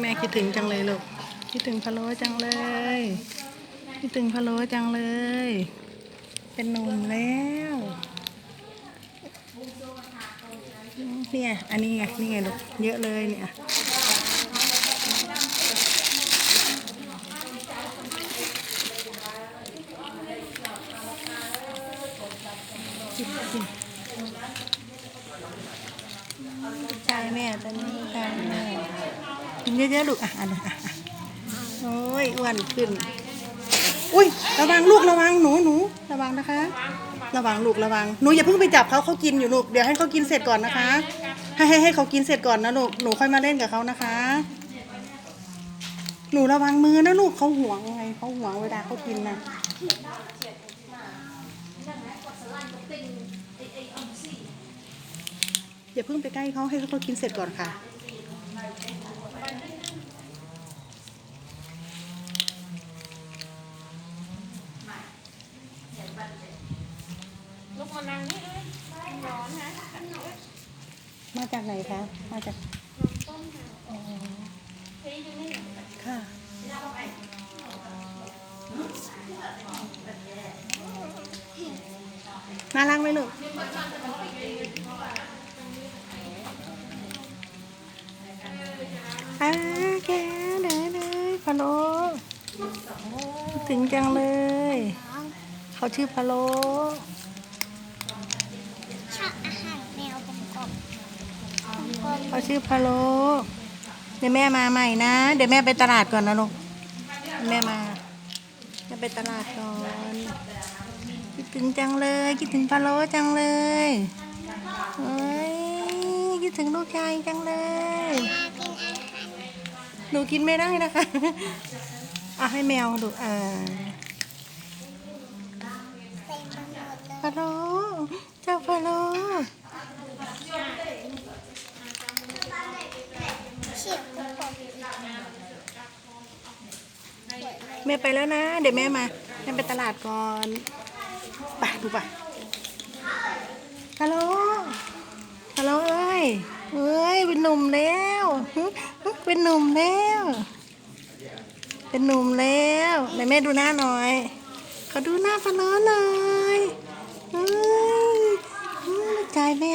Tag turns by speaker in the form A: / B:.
A: แม่คิดถึงจังเลยลูก คิดถึงพะโล้จังเลย คิดถึงพะโล้จังเลย เป็นหนุ่มแล้วเนี่ยอันนี้ไง นี่ไงลูก เยอะเลยเนี่ยใช่แม่ตอนนี้ใช่แม่ กินเยอะๆลูกอะอันนี้อะอะโอ้ยอ้วนขึ้น อุ้ยระวังลูกระวังหนูหนูระวังนะคะ ระวังลูกระวังหนูอย่าเพิ่งไปจับเขาเขากินอยู่ลูกเดี๋ยวให้เขากินเสร็จก่อนนะคะ ให้ให้ให้เขากินเสร็จก่อนนะลูกหนูค่อยมาเล่นกับเขานะคะ หนูระวังมือนะลูกเขาห่วงไงเขาห่วงเวลาเขากินนะอย่าเพิ่งไปใกล้เขาให้เขากินเสร็จก่อนค่ะ
B: ลูกมานั่งนี่เลยร้อนนะ
A: มาจากไหนคะ มาจาก
B: ค่ะม่เห็น
A: ค่ะ น่ารักไหมลูกอาแกเด้เลยพะโลคิดถึงจังเลย เขาชื่อพะโล เขาชื่อพะโลเดี๋ยวแม่มาใหม่นะ เดี๋ยวแม่ไปตลาดก่อนนะลูกแม่มาแม่ไปตลาดก่อนคิดถึงจังเลยคิดถึงพะโลจังเลยเอ้ยคิดถึงลูกชายจังเลย
B: ห
A: นูกินไม่ได้นะคะอะให้แมวดูอ่า
B: เต็มไปหมดเลย
A: พะโลเจ้าพะโล
B: เฉียบกลม
A: แม่ไปแล้วนะ เดี๋ยวแม่มาแม่ไปตลาดก่อนไปดูไปฮัลโหลฮัลโหลเอ้ยเอ้ยเป็นหนุ่มแล้วเป็นหนุ่มแล้ว เป็นหนุ่มแล้วไหนแม่ดูหน้าหน่อยเขาดูหน้าพะโล้หน่อยเอ้ยอืมลูกชายแม่